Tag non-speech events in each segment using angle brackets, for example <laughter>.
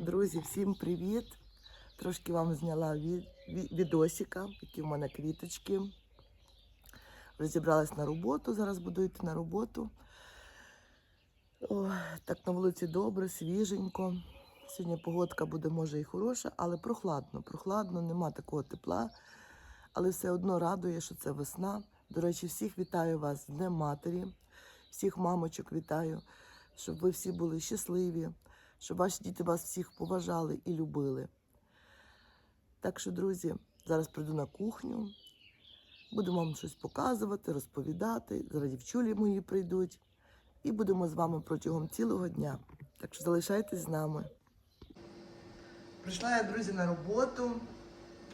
Друзі, всім привіт! Трошки вам зняла від, від, відосика, які в мене квіточки. Розібралась на роботу, зараз буду йти на роботу. О, так на вулиці добре, свіженько. Сьогодні погодка буде, може, і хороша, але прохладно. Прохладно, нема такого тепла. Але все одно радує, що це весна. До речі, всіх вітаю вас з Днем Матері, всіх мамочок вітаю, щоб ви всі були щасливі, щоб ваші діти вас всіх поважали і любили. Так що, друзі, зараз прийду на кухню, буду вам щось показувати, розповідати. Зараз дівчулі мої прийдуть. І будемо з вами протягом цілого дня. Так що залишайтесь з нами. Прийшла я, друзі, на роботу.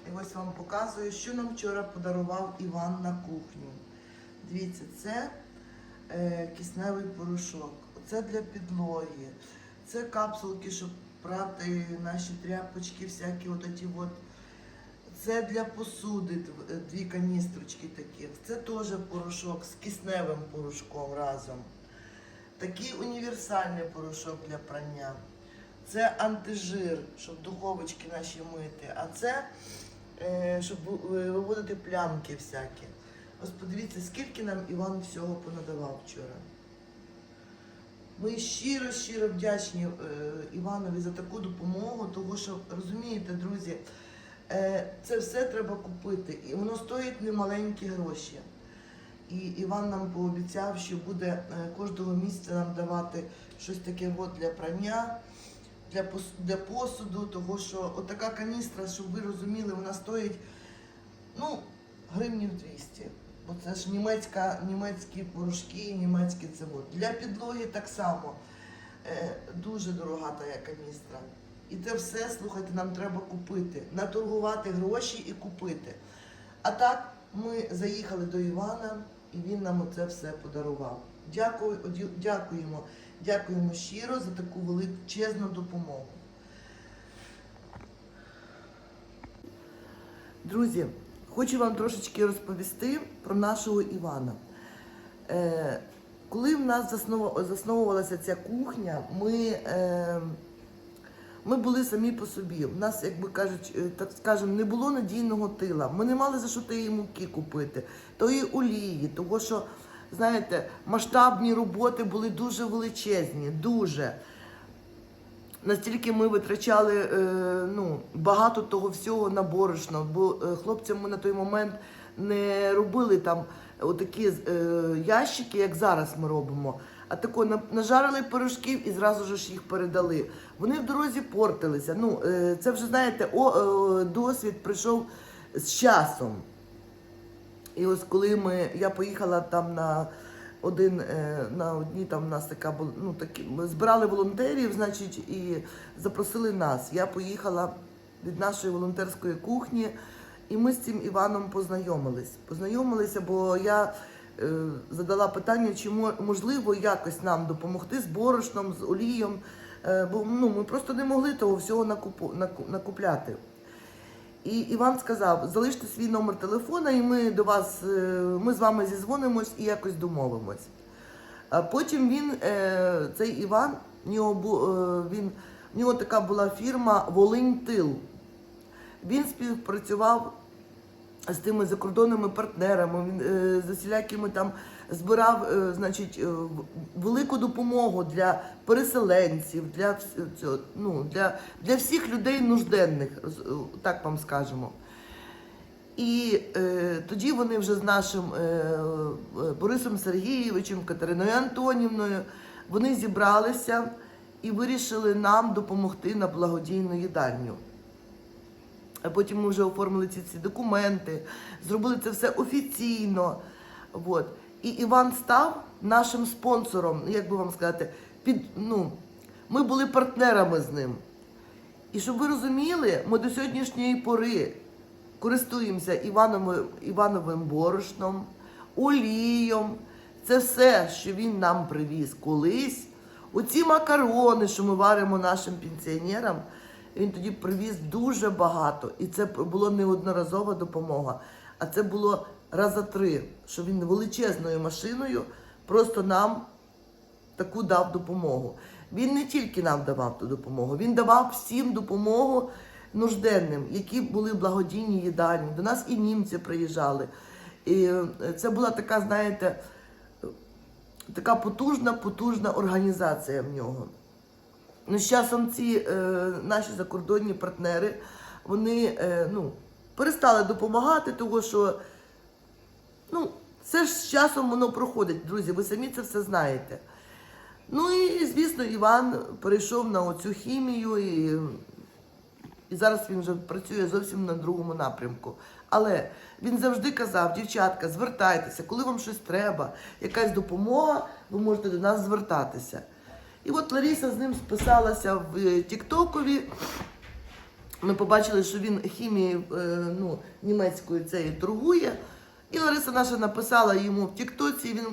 І ось вам показую, що нам вчора подарував Іван на кухню. Дивіться, це е, кисневий порошок. Оце для підлоги. Це капсулки, щоб прати наші тряпочки, всякі от ті от. Це для посуди е, дві каністрочки таких. Це теж порошок з кисневим порошком разом. Такий універсальний порошок для прання. Це антижир, щоб духовочки наші мити. А це е, щоб виводити плямки всякі. Ось подивіться, скільки нам Іван всього понадавав вчора. Ми щиро, щиро вдячні е, Іванові за таку допомогу, тому що розумієте, друзі, е, це все треба купити, і воно стоїть немаленькі гроші. І Іван нам пообіцяв, що буде е, кожного місяця нам давати щось таке от для прання, для, для посуду, того що отака каністра, щоб ви розуміли, вона стоїть ну, гривнів 200. Бо це ж німецька, німецькі порошки, німецькі це. Для підлоги так само. Е, дуже дорога та є каністра. І це все, слухайте, нам треба купити. Наторгувати гроші і купити. А так ми заїхали до Івана, і він нам це все подарував. Дякую, дякуємо, дякуємо щиро за таку величезну допомогу. Друзі, хочу вам трошечки розповісти про нашого Івана. Е, коли в нас засновувалася ця кухня, ми, е, ми були самі по собі. У нас, як би кажуть, е, так скажемо, не було надійного тила. Ми не мали за що тієї муки купити, тої олії, того що, знаєте, масштабні роботи були дуже величезні, дуже. Настільки ми витрачали е, ну, багато того всього на борошно, бо е, хлопцям ми на той момент не робили там отакі е, ящики, як зараз ми робимо. А тако на- нажарили пирожків і зразу ж їх передали. Вони в дорозі портилися. Ну, е, це вже знаєте, о, е, досвід прийшов з часом. І ось коли ми, я поїхала там на один, е, на одні там у нас така ну такі, ми збирали волонтерів, значить, і запросили нас. Я поїхала від нашої волонтерської кухні, і ми з цим Іваном познайомились. Познайомилися, бо я е, задала питання, чи мо- можливо якось нам допомогти з борошном, з олієм. Е, бо ну, ми просто не могли того всього накупу, накупляти. І Іван сказав: залиште свій номер телефона, і ми до вас, е, ми з вами зізвонимось і якось домовимось. Потім він, е, цей Іван, в нього, е, він, в нього така була фірма Волинь Тил. Він співпрацював з тими закордонними партнерами, він з усілякими там збирав е, значить, е, велику допомогу для переселенців, для, ну, для, для всіх людей нужденних, е, так вам скажемо. І е, тоді вони вже з нашим е, Борисом Сергійовичем, Катериною Антонівною, вони зібралися і вирішили нам допомогти на благодійну їдальню. А потім ми вже оформили ці, ці документи, зробили це все офіційно. От. І Іван став нашим спонсором, як би вам сказати, під, ну, ми були партнерами з ним. І щоб ви розуміли, ми до сьогоднішньої пори користуємося Івановим, Івановим борошном, олієм. Це все, що він нам привіз колись. Оці макарони, що ми варимо нашим пенсіонерам, він тоді привіз дуже багато. І це була не одноразова допомога, а це було раза три, що він величезною машиною просто нам таку дав допомогу. Він не тільки нам давав ту допомогу, він давав всім допомогу нужденним, які були благодійні їдальні. До нас і німці приїжджали. І е, це була така, знаєте, така потужна, потужна організація в нього. Ну, з часом ці е, наші закордонні партнери вони е, ну, перестали допомагати, тому що ну, це ж з часом воно проходить, друзі, ви самі це все знаєте. Ну і, звісно, Іван перейшов на оцю хімію, і, і зараз він вже працює зовсім на другому напрямку. Але він завжди казав, дівчатка, звертайтеся, коли вам щось треба, якась допомога, ви можете до нас звертатися. І от Лариса з ним списалася в е, Тіктокові. Ми побачили, що він хімією е, ну, німецькою цією торгує. І Лариса наша написала йому в Тіктоці, він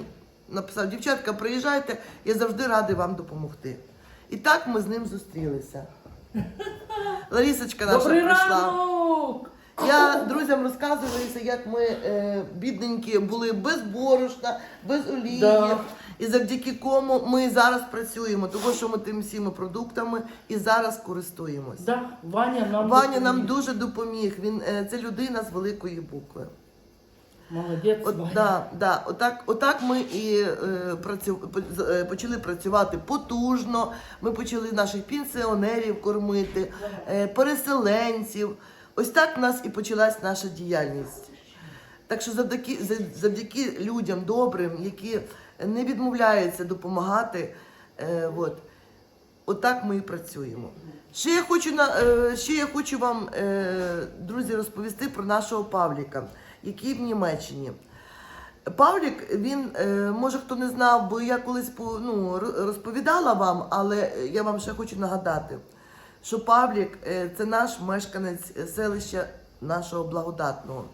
написав: дівчатка, приїжджайте, я завжди радий вам допомогти. І так ми з ним зустрілися. <laughs> Ларісочка наша Добрий прийшла. ранок! Я друзям розказую, як ми е, бідненькі були без борошна, без олії. Да. І завдяки кому ми зараз працюємо, тому що ми тими всіми продуктами і зараз користуємось. Да, Ваня нам Ваня нам дуже допоміг. Він е, це людина з великої букви. Молодець, От, да, да, отак, отак ми і е, працю, е, почали працювати потужно. Ми почали наших пенсіонерів кормити, е, переселенців. От так в нас і почалась наша діяльність. Так що завдяки, за- завдяки людям добрим, які не відмовляються допомагати, е, от, отак ми і працюємо. Ще я хочу на е, ще я хочу вам, е, друзі, розповісти про нашого Павліка, який в Німеччині. Павлік, він, е, може хто не знав, бо я колись ну, розповідала вам, але я вам ще хочу нагадати, що Павлік е, це наш мешканець селища нашого благодатного.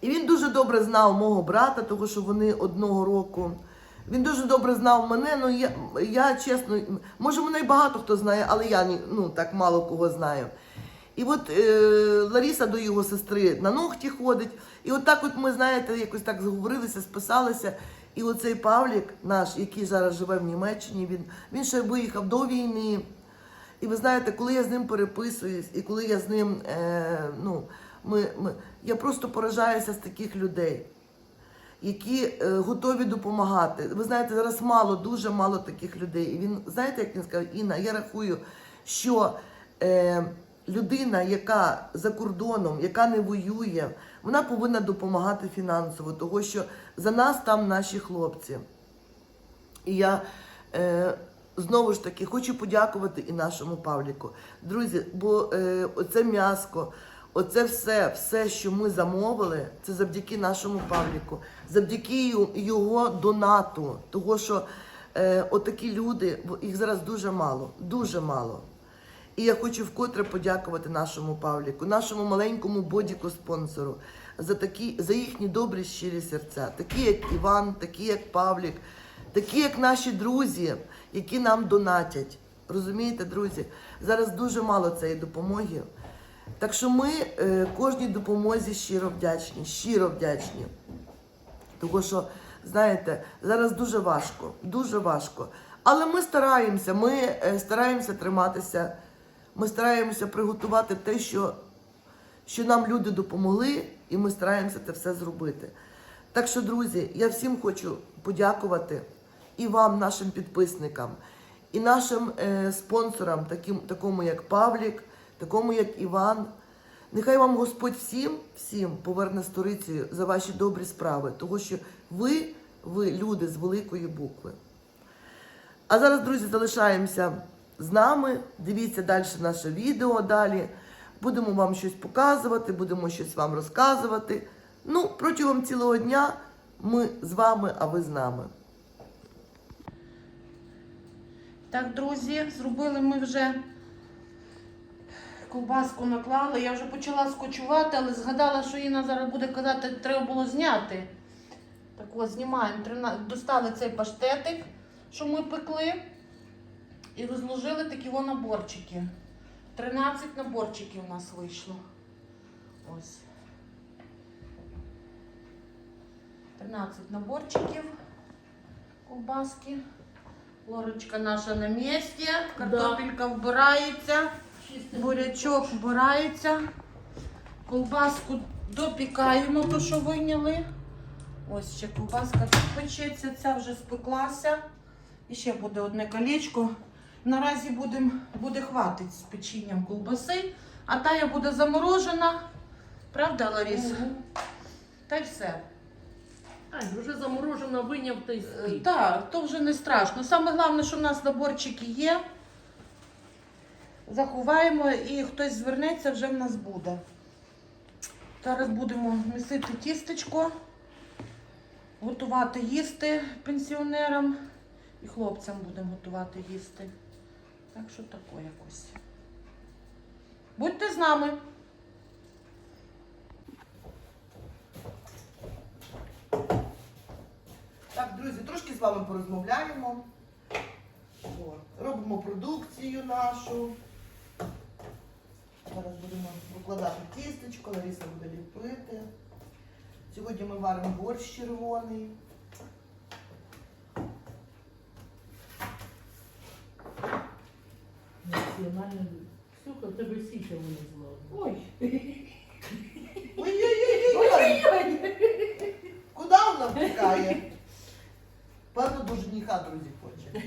І він дуже добре знав мого брата, тому що вони одного року. Він дуже добре знав мене. Ну я, я чесно, може мене багато хто знає, але я ну, так мало кого знаю. І от е, Ларіса до його сестри на ногті ходить. І от так от ми, знаєте, якось так зговорилися, списалися. І оцей Павлік наш, який зараз живе в Німеччині, він, він ще виїхав до війни. І ви знаєте, коли я з ним переписуюсь, і коли я з ним, е, ну, ми, ми, я просто поражаюся з таких людей, які е, готові допомагати. Ви знаєте, зараз мало, дуже мало таких людей. І він, знаєте, як він сказав, Інна, я рахую, що е, людина, яка за кордоном, яка не воює, вона повинна допомагати фінансово, тому що за нас там наші хлопці. І я е, знову ж таки хочу подякувати і нашому Павліку. Друзі, бо е, оце м'яско, оце все, все, що ми замовили, це завдяки нашому Павліку, завдяки його донату. Того, що е, отакі люди, їх зараз дуже мало, дуже мало. І я хочу вкотре подякувати нашому Павліку, нашому маленькому бодіку спонсору за такі за їхні добрі щирі серця, такі як Іван, такі як Павлік, такі як наші друзі, які нам донатять. Розумієте, друзі? Зараз дуже мало цієї допомоги. Так що ми е, кожній допомозі щиро вдячні, щиро вдячні. Тому що, знаєте, зараз дуже важко, дуже важко. Але ми стараємося, ми е, стараємося триматися, ми стараємося приготувати те, що, що нам люди допомогли, і ми стараємося це все зробити. Так що, друзі, я всім хочу подякувати і вам, нашим підписникам, і нашим е, спонсорам, таким, такому як Павлік, такому як Іван. Нехай вам Господь всім, всім поверне сторицею за ваші добрі справи, тому що ви, ви люди з великої букви. А зараз, друзі, залишаємося з нами. Дивіться далі наше відео далі. Будемо вам щось показувати, будемо щось вам розказувати. Ну, протягом цілого дня ми з вами, а ви з нами. Так, друзі, зробили ми вже ковбаску наклали. Я вже почала скочувати, але згадала, що Інна зараз буде казати, треба було зняти. Так ось знімаємо. Достали цей паштетик, що ми пекли, і розложили такі во наборчики. 13 наборчиків у нас вийшло. Ось. 13 наборчиків ковбаски. Лорочка наша на місці, картопелька вбирається, бурячок вбирається. Колбаску допікаємо, то що вийняли. Ось ще колбаска тут печеться, ця вже спеклася. І ще буде одне колечко. Наразі будем, буде хватить з печінням колбаси, а тая буде заморожена. Правда, Ларіс? Мгм. Та й все. Ай, вже заморожена, виняв та й Е. Так, то вже не страшно. Саме головне, що в нас наборчики є. Заховаємо і хтось звернеться, вже в нас буде. Зараз будемо місити тістечко, готувати їсти пенсіонерам і хлопцям будемо готувати їсти. Так що тако якось. Будьте з нами. Так, друзі, трошки з вами порозмовляємо. Робимо продукцію нашу. Зараз будемо викладати тістечко, Лариса буде ліпити. Сьогодні ми варимо борщ червоний. Національний. Ксюха, в тебе сіся вилізла. Ой, Ой-ой-ой! Куди вона втікає? Певно, до жениха, друзі, хоче.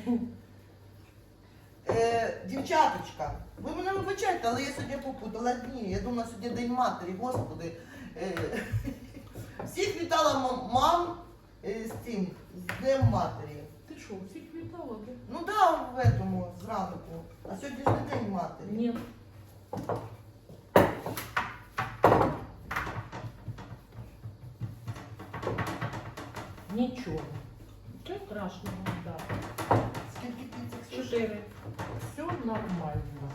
Е, дівчаточка, ви мене вибачайте, але я сьогодні попутала дні. Я думала, сьогодні День матері, господи. Е, всіх вітала мам, мам е, з цим, з Днем матері. Ти що, всіх вітала? ти? Ну да, в этому, зранку. А сьогодні ж не День матері. Ні. Нічого. Нічого страшного, так. Скільки піцик? чотири. Все нормально.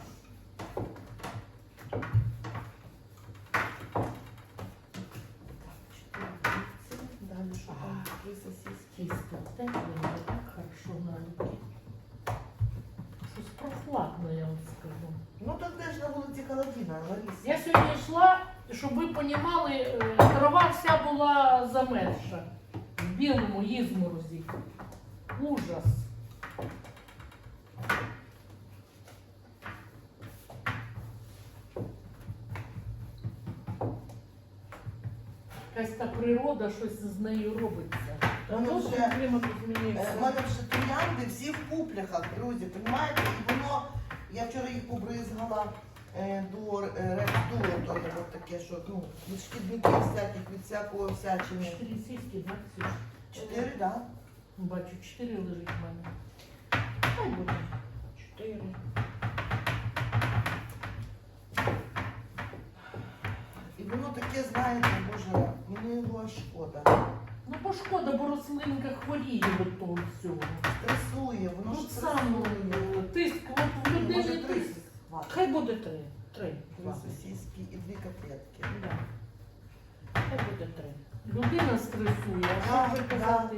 Далі що там? Три сосиски. Киска Руки. Щось прохладно, я вам скажу. Ну так де ж на вулиці Холодіна, Лариса? Я сьогодні йшла, щоб ви понімали, е, трава вся була замерзша. В білому ізморозі. Ужас. Якась та природа, щось з нею робиться. Воно вже, що клімат Е. Мене вже троянди всі в пуплях, друзі, розумієте? І воно, я вчора їх побризгала е, до е, от таке, що ну, від шкідників всяких, від всякого всячини. Чотири сіськи, так, Ксюш? Чотири, так? Да? Бачу, чотири лежить в мене. Хай буде. Чотири. І воно таке, знаєте, боже, мені його шкода. Ну, бо шкода, бо рослинка хворіє від того всього. Стресує, воно Ну, ж сам стресує. тиск, от в Може, людини три тиск. Хай буде три. Три. Три сосиски і дві котлетки. Да. Хай буде три. Людина стресує, а що вже да. казати?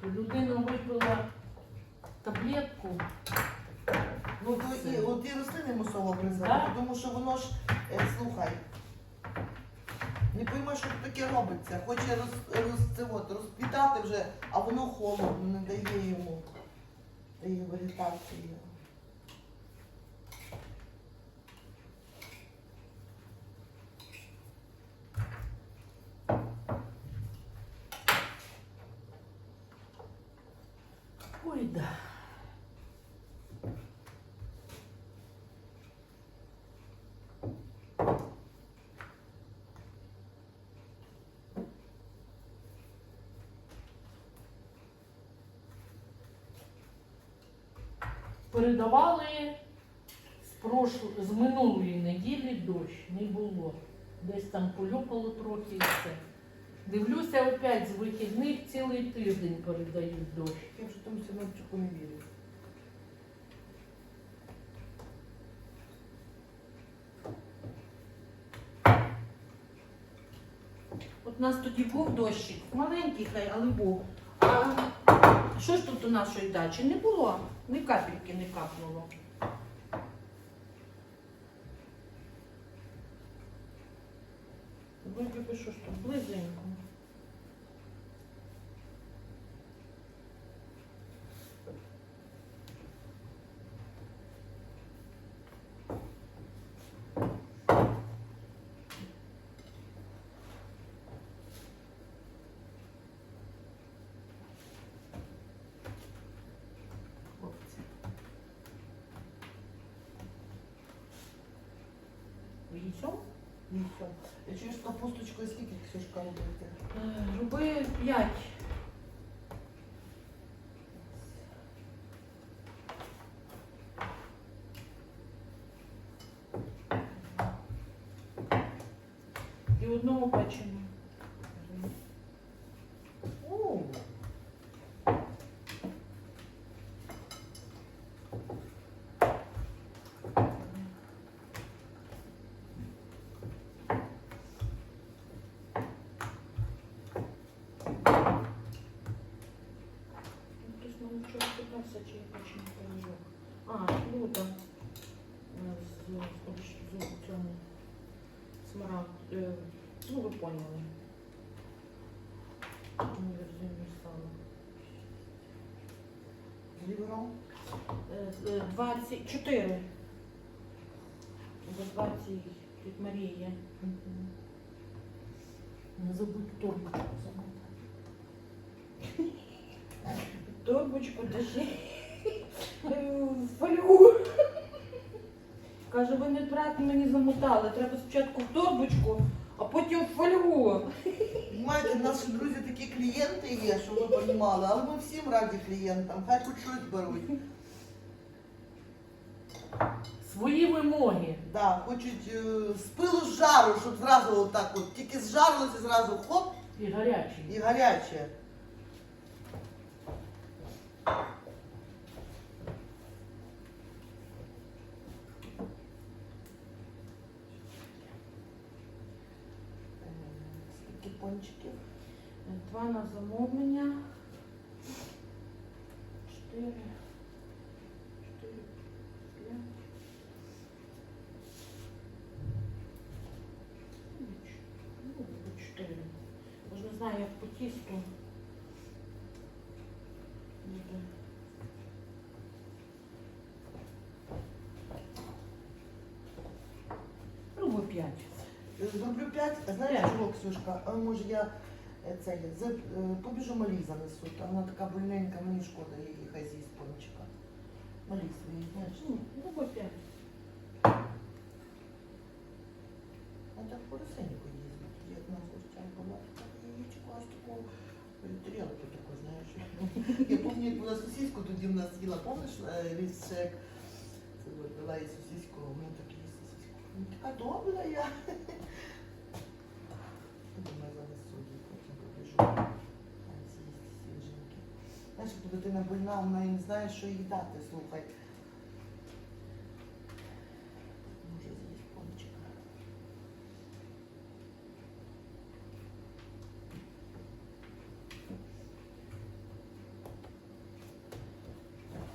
То Людина випила таблетку. Ну, то і, от і рослини мусово обрізати, Да? тому що воно ж, е, слухай, не пойму, що таке робиться. Хоче роз, роз, це от, розпітати вже, а воно холодно, не дає йому вегетації. Ой, да. Передавали з, прошл... з минулої неділі дощ, не було. Десь там полюпало трохи і все. Дивлюся, опять з вихідних цілий тиждень передають дощ. Я вже тому синочку не вірю. От у нас тоді був дощик. Маленький хай, але був. А що ж тут у нашої дачі? Не було. Ні капельки не капнуло. Вроді би, що ж тут, близенько. Все? Ні, все. Я капусточку, скільки Ксюшка робити? Роби 5. І одного печення. О, Ну, Хтось нам вчора питався, чи я печення пиріжок. А, Люда. Е, З, з, з, з цьому смарагд. Е, ну, ви поняли. Сало. з лівером. Е, е, 24. До 20 від Марії. Не забудь торбочку замотати. Торбочку даже в фольгу. Каже, ви не брати мені замотали. Треба спочатку в торбочку, а потім в фольгу. Знаєте, наші друзі такі клієнти є, що ви розуміли, але ми всім раді клієнтам, хай хоч щось беруть. Свої вимоги. Да, хочуть е, з пилу з жару, щоб зразу отак от, тільки зжарилося зразу хоп І гарячі. і гаряче. Е, Скільки пончиків? Два на замовлення. Зроблю п'ять, а знаєш П'ять. чого, Ксюшка? А може я е, це, за- е, побіжу малі занесу, та вона така больненька, мені шкода її хай з'їсть пончика. Малі свої, знаєш. Ну, пробуй п'ять. А так поросеньку їздить. Як на гостях була, так яєчко аж таку тарілку таку, знаєш. Я пам'ятаю, як вона сусідку тоді в нас їла, пам'ятаєш, е, Ліз Шек? Це от дала їй сусідку, а ми такі сусідку. Ну, така добра я. <laughs> Думаю, занесу їй, потім попишу. Знаєш, дитина больна, вона і не знає, що їй дати, слухай. Може з'їсть пончика.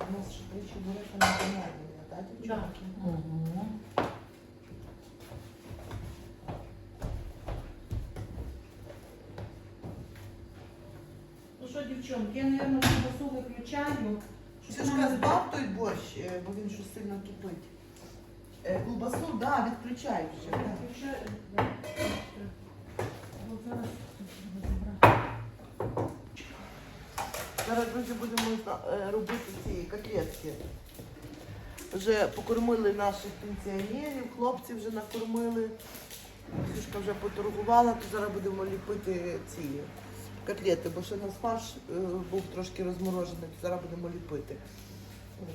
У нас ще тричі були феноменальні, так, дівчатки? Угу. Ну я, мабуть, ковбасу виключаю. нам- збав той борщ, е, бо він щось сильно кипить. Е, Колбасу, да, відключай вже. да. Виключаю. да. От зараз розібрати. Зараз, друзі, будемо е, робити ці котлетки. Вже покормили наших пенсіонерів, хлопці вже накормили. Сюшка вже поторгувала, то зараз будемо ліпити ці котлети, бо ще у нас фарш е, був трошки розморожений, зараз будемо ліпити. Ой,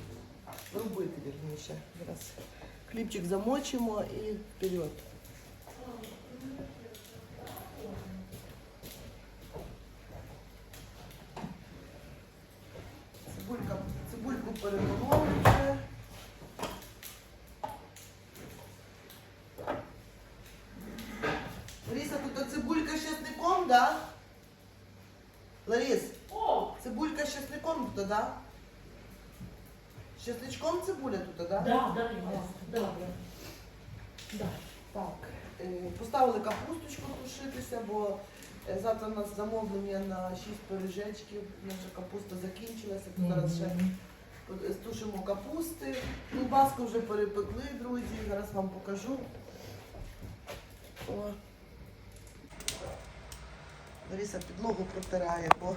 Робити, вірніше. Зараз хлібчик замочимо і вперед. Цибулька, цибульку перемололи. Лариса, тут цибулька ще з чесником, да? Ларис, О, цибулька з чесником тут, да? З чесничком цибуля тут, да? да, да, да, добре. Да. Так, е, поставили капусточку тушитися, бо е, завтра у нас замовлення на 6 пиріжечків. Наша капуста закінчилася, то зараз ще Мгм. Е, Стушимо капусти. Колбаску вже перепекли, друзі. Зараз вам покажу. О. Лариса підлогу протирає, бо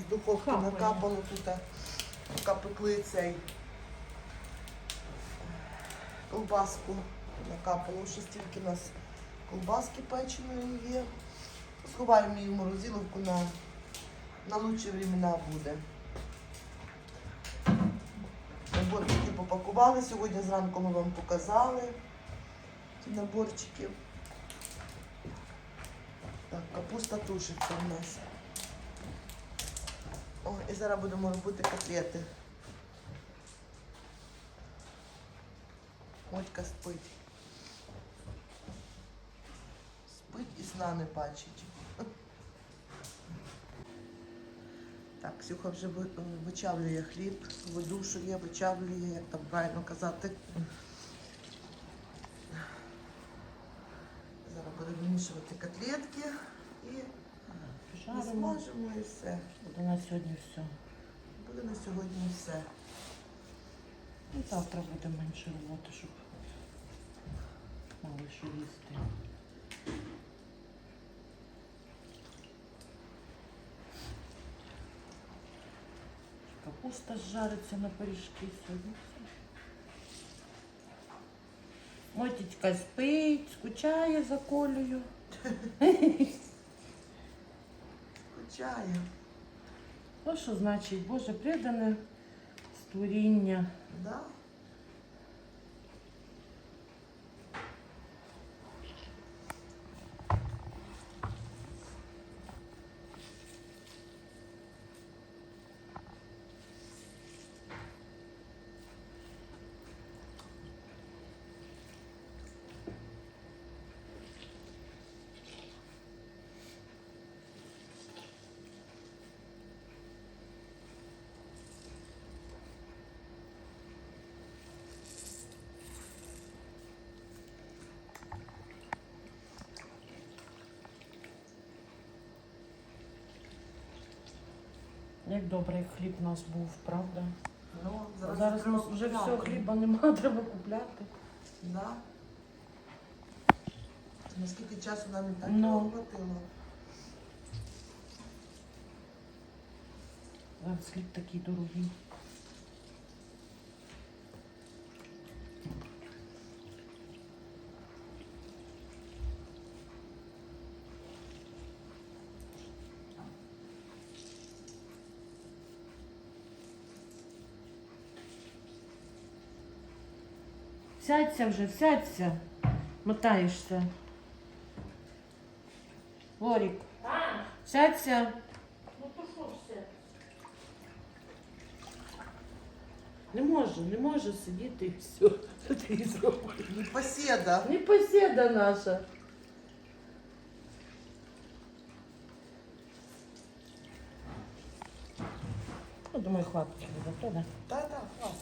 з духовки Капає. накапало тут, поки пекли цей колбаску. Накапало ще стільки у нас колбаски печеної є. Сховаємо її в морозиловку на, на лучші времена буде. Наборчики попакували. Сьогодні зранку ми вам показали ці наборчики. Так, капуста тушиться у нас. І зараз будемо робити котлети. Мотька спить. Спить і сна не бачить. Так, Ксюха вже вичавлює хліб, видушує, вичавлює, як там правильно казати. Зараз будемо вимішувати котлетки і Смажимо і все. Буде на сьогодні все. Буде на сьогодні все. І завтра буде менше роботи, щоб мали що їсти. Капуста жариться на пиріжки сьогодні. Мотічка спить, скучає за колею. <laughs> Скучаю. То, що значить Боже придане створіння. Да? Як добре хліб у нас був, правда? Ну, Зараз, зараз, у нас вже все, хліба немає, <laughs> треба купляти. Да. Наскільки часу нам і так Ну. його хватило. Зараз хліб такий дорогий. Сядься вже, сядься. Мотаєшся. Лорік, А, сядься. ну то що все? Не може, не може сидіти і все. Що ти їй зробиш? Непоседа. Не посіда наша. Я думаю, хватить буде, правда? Да, да, хватит.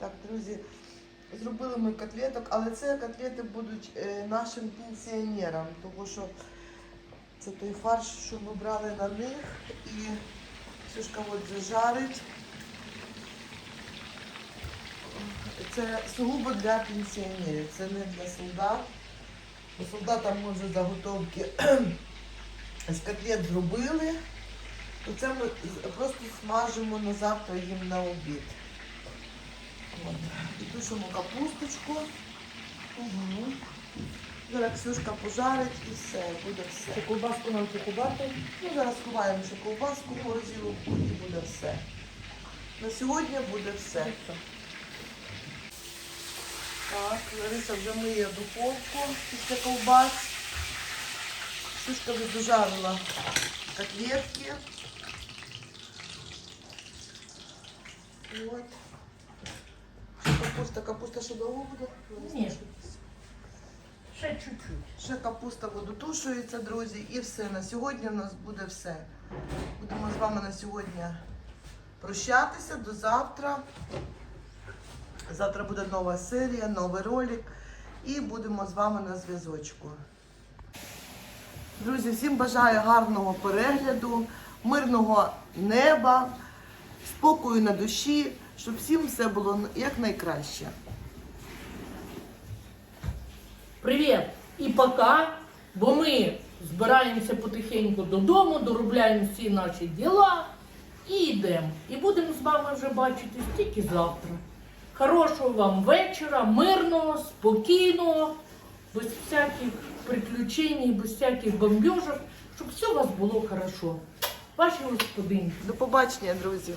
Так, друзі, зробили ми котлеток, але це котлети будуть е, нашим пенсіонерам, тому що це той фарш, що ми брали на них. І Ксюшка от зажарить. Це сугубо для пенсіонерів, це не для солдат. Бо солдатам може заготовки з котлет зробили, то це ми просто смажимо на завтра їм на обід. І тушимо капусточку. Угу. Зараз Ксюшка пожарить і все, буде все. Цю ковбаску нам купувати. Ну, зараз ховаємо ще ковбаску в і буде все. На сьогодні буде все. Так, Лариса вже миє духовку після ковбас. Ксюшка дожарила котлетки. От. Капуста, капуста ще довго буде? Ні. Ще чуть-чуть. Ще капуста водотушується, друзі, і все. На сьогодні в нас буде все. Будемо з вами на сьогодні прощатися до завтра. Завтра буде нова серія, новий ролик. І будемо з вами на зв'язочку. Друзі, всім бажаю гарного перегляду, мирного неба, спокою на душі, щоб всім все було якнайкраще. Привіт! І пока, бо ми збираємося потихеньку додому, доробляємо всі наші діла і йдемо. І будемо з вами вже бачитись тільки завтра. Хорошого вам вечора, мирного, спокійного, без всяких приключень, без всяких бомбежок, щоб все у вас було хорошо. Ваші господині. До побачення, друзі!